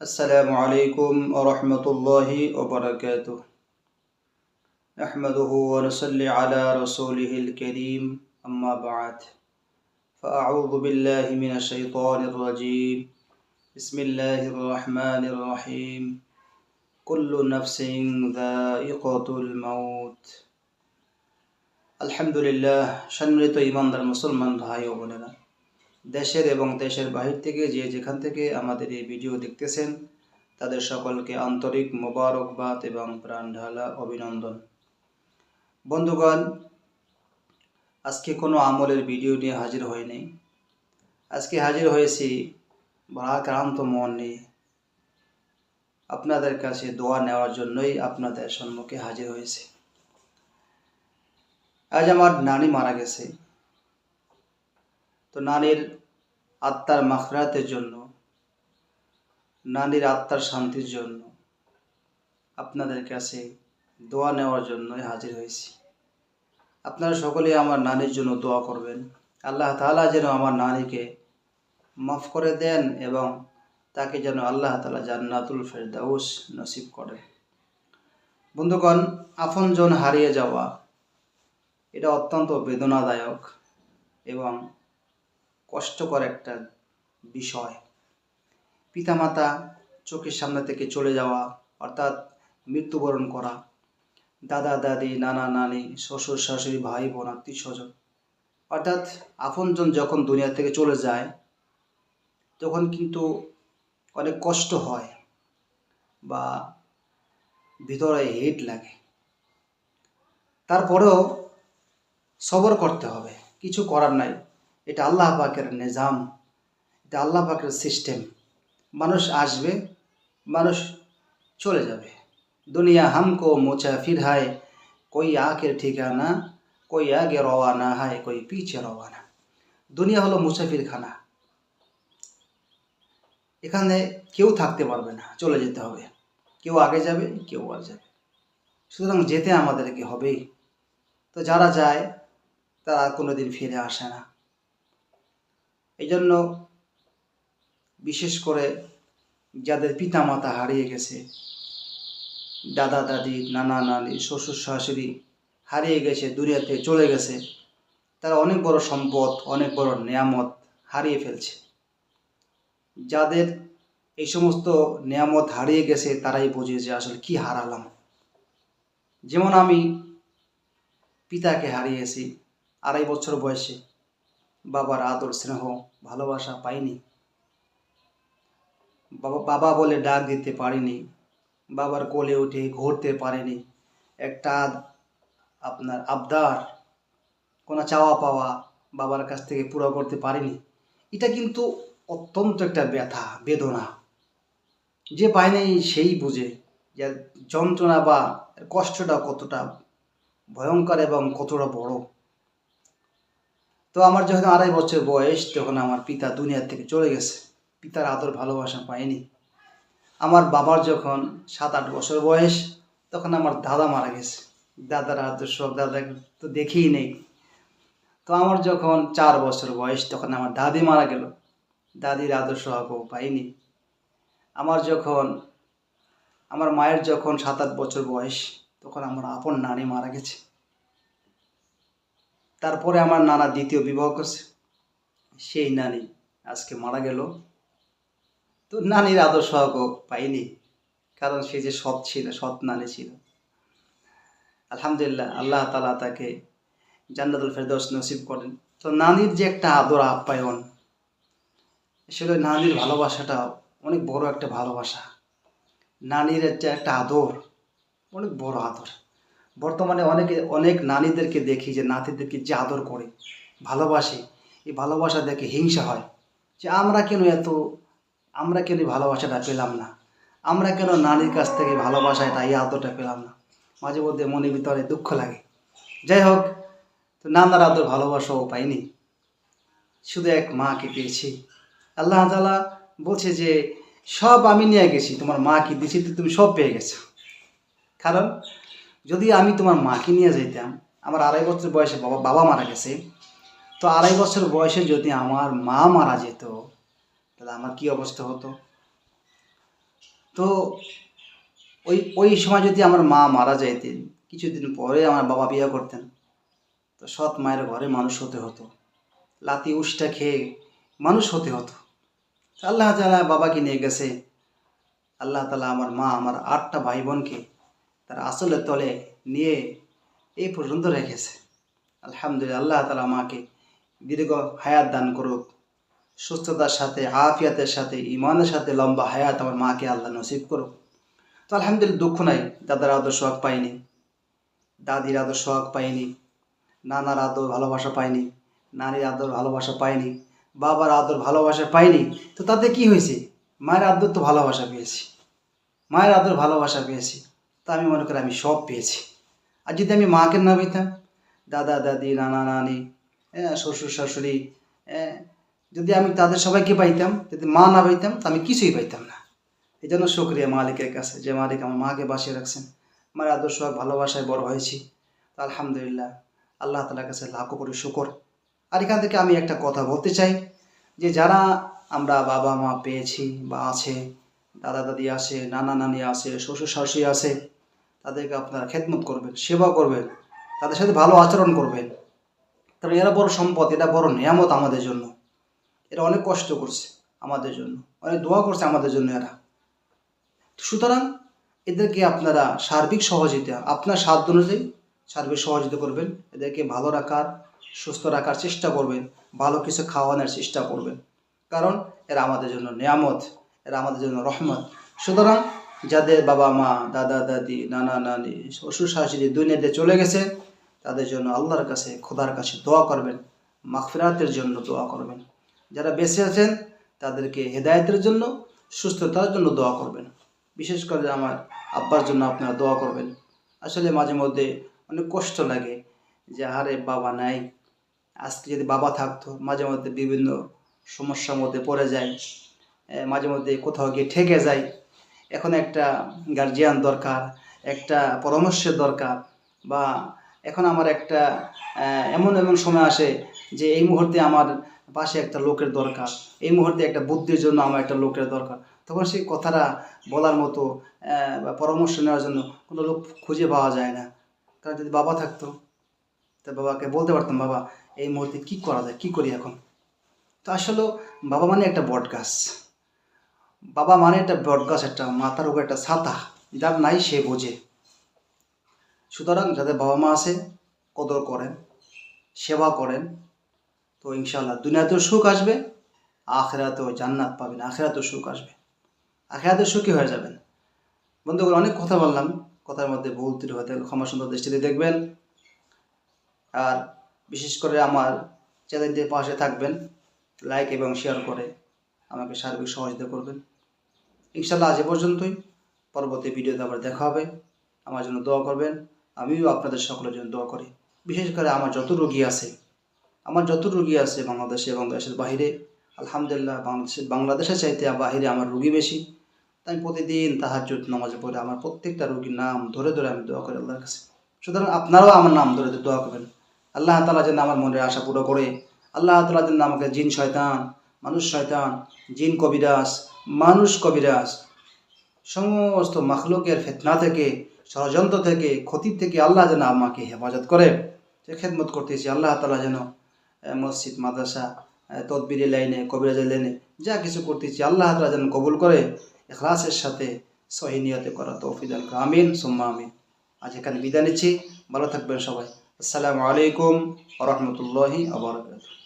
السلام عليكم ورحمة الله وبركاته نحمده ونصلي على رسوله الكريم أما بعد فأعوذ بالله من الشيطان الرجيم بسم الله الرحمن الرحيم كل نفس ذائقة الموت আলহামদুলিল্লাহ সম্মিলিত ইমানদার মুসলমান ভাই ও বোনেরা দেশের এবং দেশের বাহির থেকে যে যেখান থেকে আমাদের এই ভিডিও দেখতেছেন, তাদের সকলকে আন্তরিক মোবারকবাদ এবং প্রাণ ঢালা অভিনন্দন। বন্ধুগণ, আজকে কোনো আমলের ভিডিও নিয়ে হাজির হয়নি আজকে হাজির হয়েছি ভারাক্রান্ত মন নিয়ে আপনাদের কাছে দোয়া নেওয়ার জন্যই আপনাদের সম্মুখে হাজির হয়েছে। আজ আমার নানি মারা গেছে। তো নানির আত্মার মাখরাতের জন্য, নানির আত্মার শান্তির জন্য আপনাদের কাছে দোয়া নেওয়ার জন্যই হাজির হয়েছি। আপনারা সকলেই আমার নানির জন্য দোয়া করবেন। আল্লাহ তাআলা যেন আমার নানিকে মাফ করে দেন এবং তাকে যেন আল্লাহ তাআলা জান্নাতুল ফেরদাউস নসিব করে। বন্ধুগণ, আপনজন হারিয়ে যাওয়া, এটা অত্যন্ত বেদনাদায়ক এবং কষ্টকর একটা বিষয়। পিতামাতা চোখের সামনে থেকে চলে যাওয়া, অর্থাৎ মৃত্যুবরণ করা, দাদা, দাদি, নানা, নানি, শ্বশুর, শাশুড়ি, ভাই, বোন, আত্মীয় স্বজন। অর্থাৎ আপনজন যখন দুনিয়া থেকে চলে যায়, তখন কিন্তু অনেক কষ্ট হয় বা ভিতরে হিট লাগে। তারপরেও সবর করতে হবে, কিছু করার নাই। এটা আল্লাহ পাকের নিজাম, এটা আল্লাহ পাকের সিস্টেম। মানুষ আসবে, মানুষ চলে যাবে। দুনিয়া হামকো মুসাফির হায়, কই আখের ঠিকানা, কই আগে রওয়ানা হায়, কই পিছে রওয়ানা। দুনিয়া হলো মুসাফির খানা এখানে কেউ থাকতে পারবে না, চলে যেতে হবে। কেউ আগে যাবে, কেউ আর যাবে। সুতরাং যেতে আমাদেরকে হবেই। তো যারা যায়, তারা কোনোদিন ফিরে আসে না। এই জন্য বিশেষ করে যাদের পিতামাতা হারিয়ে গেছে, দাদা, দাদি, নানা, নানি, শ্বশুর, শাশুড়ি হারিয়ে গেছে, দুনিয়াতে চলে গেছে, তারা অনেক বড় সম্পদ, অনেক বড় নিয়ামত হারিয়ে ফেলছে। যাদের এই সমস্ত নিয়ামত হারিয়ে গেছে, তারাই বোঝে যে আসলে কি হারালাম। যেমন আমি পিতাকে হারিয়েছি আড়াই বছর বয়সে। বাবার আদর, স্নেহ, ভালোবাসা পাইনি। বাবা বাবা বলে ডাক দিতে পারিনি। বাবার কোলে উঠে ঘুরতে পারেনি। একটা আপনার আবদার, কোনো চাওয়া পাওয়া বাবার কাছ থেকে পুরো করতে পারিনি। এটা কিন্তু অত্যন্ত একটা ব্যথা, বেদনা। যে পায়নি সেই বুঝে যে যন্ত্রণা বা কষ্টটা কতটা ভয়ঙ্কর এবং কতটা বড়। তো আমার যখন আড়াই বছর বয়স, তখন আমার পিতা দুনিয়ার থেকে চলে গেছে। পিতার আদর ভালোবাসা পাইনি আমার বাবার যখন সাত আট বছর বয়স, তখন আমার দাদা মারা গেছে। দাদার আদর সব দাদা তো দেখেই নেই। তো আমার যখন চার বছর বয়স, তখন আমার দাদি মারা গেল। দাদির আদর সহাবও পাইনি আমার যখন, আমার মায়ের যখন সাত আট বছর বয়স, তখন আমার আপন নানি মারা গেছে। তারপরে আমার নানা দ্বিতীয় বিবাহ করছে। সেই নানি আজকে মারা গেল। তো নানির আদর সহগ পাইনি, কারণ সে যে সৎ ছিল, সৎ নানি ছিল। আলহামদুলিল্লাহ, আল্লাহ তালা তাকে জান্নাতুল ফেরদৌস নসিব করেন। তো নানির যে একটা আদর আপ্যায়ন, আসলে নানির ভালোবাসাটা অনেক বড় একটা ভালোবাসা। নানির যে একটা আদর, অনেক বড় আদর। বর্তমানে অনেকে, অনেক নারীদেরকে দেখি যে নাতিদেরকে যে আদর করে, ভালোবাসে। এই ভালোবাসা দেখে হিংসা হয় যে আমরা কেন এত, আমরা কেন এই ভালোবাসাটা পেলাম না? আমরা কেন নারীর কাছ থেকে ভালোবাসাটা, এই আদরটা পেলাম না? মাঝে মধ্যে মনে ভিতরে দুঃখ লাগে। যাই হোক, তো নানার আদর ভালোবাসাও পাইনি। শুধু এক মাকে পেয়েছি। আল্লাহ তালা বলছে যে, সব আমি নিয়ে গেছি, তোমার মাকে দিয়েছি? তো তুমি সব পেয়ে গেছো। কারণ যদি আমি তোমার মাকে নিয়ে যেতাম আমার আড়াই বছর বয়সে বাবা বাবা মারা গেছে, তো আড়াই বছর বয়সে যদি আমার মা মারা যেত, তাহলে আমার কি অবস্থা হতো? তো ওই ওই সময় যদি আমার মা মারা যাইতেন, কিছুদিন পরে আমার বাবা বিয়ে করতেন, তো সৎ মায়ের ঘরে মানুষ হতে হতো লাতি উষ্টা খেয়ে মানুষ হতে হতো। আল্লাহ তালা বাবাকে নিয়ে গেছে, আল্লাহ তালা আমার মা, আমার আটটা ভাই বোনকে তার আসলের তলে নিয়ে এই পর্যন্ত রেখেছে। আলহামদুলিল্লাহ, আল্লাহ তালা আমাকে দীর্ঘ হায়াত দান করুক, সুস্থতার সাথে, আফিয়াতের সাথে ইমানের সাথে লম্বা হায়াত আমার মাকে আল্লাহ নসিব করুক। তো আলহামদুলিল্লাহ দুঃখ নাই, দাদার আদর সোহাগ পাইনি, দাদির আদর সোহাগ পাইনি, নানার আদর ভালোবাসা পাইনি নারীর আদর ভালোবাসা পাইনি, বাবার আদর ভালোবাসা পাইনি। তো তাতে কি হয়েছে? মায়ের আদর তো ভালোবাসা পেয়েছি, মায়ের আদর ভালোবাসা পেয়েছি। তা আমি মনে করি আমি সব পেয়েছি। আর যদি আমি মাকে না পেতাম, দাদা, দাদি, নানা, নানি হ্যাঁ শ্বশুর, শাশুড়ি হ্যাঁ যদি আমি তাদের সবাইকে পাইতাম, যদি মা না পাইতাম, তো আমি কিছুই পাইতাম না। এই জন্য শুক্রিয়া মালিকের কাছে যে মালিক আমার মাকে বাসিয়ে রাখছেন। আমার আদর্শ ভালোবাসায় বড় হয়েছি। তো আলহামদুলিল্লাহ, আল্লাহ তালার কাছে লাখো করে শুকর। আর এখান থেকে আমি একটা কথা বলতে চাই যে যারা আমরা বাবা মা পেয়েছি বা আছে দাদা দাদি আছে নানা নানি আছে শ্বশুর শাশুড়ি আছে তাদেরকে আপনারা খেদমত করবেন, সেবা করবেন, তাদের সাথে ভালো আচরণ করবেন। কারণ এরা বড় সম্পদ, এটা বড় নিয়ামত আমাদের জন্য। এরা অনেক কষ্ট করছে আমাদের জন্য, অনেক দোয়া করছে আমাদের জন্য এরা। সুতরাং এদেরকে আপনারা সার্বিক সহযোগিতা, আপনার সাধ্য অনুযায়ী সার্বিক সহযোগিতা করবেন, এদেরকে ভালো রাখার, সুস্থ রাখার চেষ্টা করবেন, ভালো কিছু খাওয়ানোর চেষ্টা করবেন। কারণ এরা আমাদের জন্য নিয়ামত, এরা আমাদের জন্য রহমত। সুতরাং যাদের বাবা মা, দাদা, দাদি, নানা, নানি, শ্বশুর, শাশুড়ি দুনিয়াতে চলে গেছে, তাদের জন্য আল্লাহর কাছে, খোদার কাছে দোয়া করবেন, মাগফিরাতের জন্য দোয়া করবেন। যারা বেঁচে আছেন, তাদেরকে হেদায়েতের জন্য, সুস্থতার জন্য দোয়া করবেন। বিশেষ করে আমার আব্বার জন্য আপনারা দোয়া করবেন। আসলে মাঝে মধ্যে অনেক কষ্ট লাগে যে, আরে, বাবা নাই। আজকে যদি বাবা থাকতো, মাঝে মধ্যে বিভিন্ন সমস্যার মধ্যে পড়ে যায় মাঝে মধ্যে কোথাও গিয়ে ঠেকে যায়। এখন একটা গার্জিয়ান দরকার, একটা পরামর্শের দরকার বা এখন আমার একটা এমন এমন সময় আসে যে এই মুহূর্তে আমার পাশে একটা লোকের দরকার, এই মুহূর্তে একটা বুদ্ধির জন্য আমার একটা লোকের দরকার। তখন সেই কথাটা বলার মতো বা পরামর্শ নেওয়ার জন্য কোনো লোক খুঁজে পাওয়া যায় না। কারণ যদি বাবা থাকতো, তা বাবাকে বলতে পারতাম, বাবা, এই মুহূর্তে কি করা যায়, কি করি এখন? তো আসলে বাবা মানে একটা বট গাছ বাবা মানে একটা গাছ, একটা মাথার উপর একটা ছাতা, যার নাই সে বোঝে। সুতরাং যাদের বাবা মা আছে, কদর করেন, সেবা করেন, তো ইনশাল্লাহ দুনিয়াতেও সুখ আসবে, আখেরাতেও জান্নাত পাবেন, আখেরাতেও সুখ আসবে। আখেরাতেও সুখী হয়ে যাবেন। বন্ধুগুলো অনেক কথা বললাম, কথার মধ্যে ভুল ত্রুটি হতে ক্ষমা সুন্দর দৃষ্টিতে দেখবেন। আর বিশেষ করে আমার চ্যানেলটির পাশে থাকবেন, লাইক এবং শেয়ার করে আমাকে সার্বিক সহযোগিতা করবেন। ইনশাল্লাহ আজ পর্যন্তই। পরবর্তী ভিডিওতে আবার দেখা হবে। আমার জন্য দোয়া করবেন। আমিও আপনাদের সকলের জন্য দোয়া করি। বিশেষ করে আমার যত রোগী আছে, আমার যত রোগী আছে বাংলাদেশে এবং দেশের বাইরে আলহামদুলিল্লাহ বাংলাদেশের বাংলাদেশের চাইতে বাইরে আমার রুগী বেশি। তাই প্রতিদিন তাহাজ্জুদ নামাজে পড়ে আমার প্রত্যেকটা রোগীর নাম ধরে ধরে আমি দোয়া করি আল্লাহর কাছে। সুতরাং আপনারাও আমার নাম ধরে ধরে দোয়া করবেন। আল্লাহ তালা যেন আমার মনের আশা পুরো করে। আল্লাহ তালা যেন আমাকে জিন, শয়তান মানুষ শয়তান, জিন কবিরাজ, মানুষ কবিরাজ। সমস্ত মাখলুকের ফেতনা থেকে, ষড়যন্ত্র থেকে, ক্ষতির থেকে আল্লাহ যেন আমাকে হেফাজত করে। সে খেদমত করতেছি, আল্লাহ তালা যেন মসজিদ, মাদ্রাসা তদবিরি লাইনে, কবিরাজের লাইনে যা কিছু করতেছি, আল্লাহ তালা যেন কবুল করে এখলাসের সাথে সহিনিয়তে করা তৌফিদ আল আমিন, সুম্মা আমিন। আজ এখানে বিদায় নিচ্ছি। ভালো থাকবেন সবাই। আসসালামু আলাইকুম রহমতুল্লাহি আবরকাত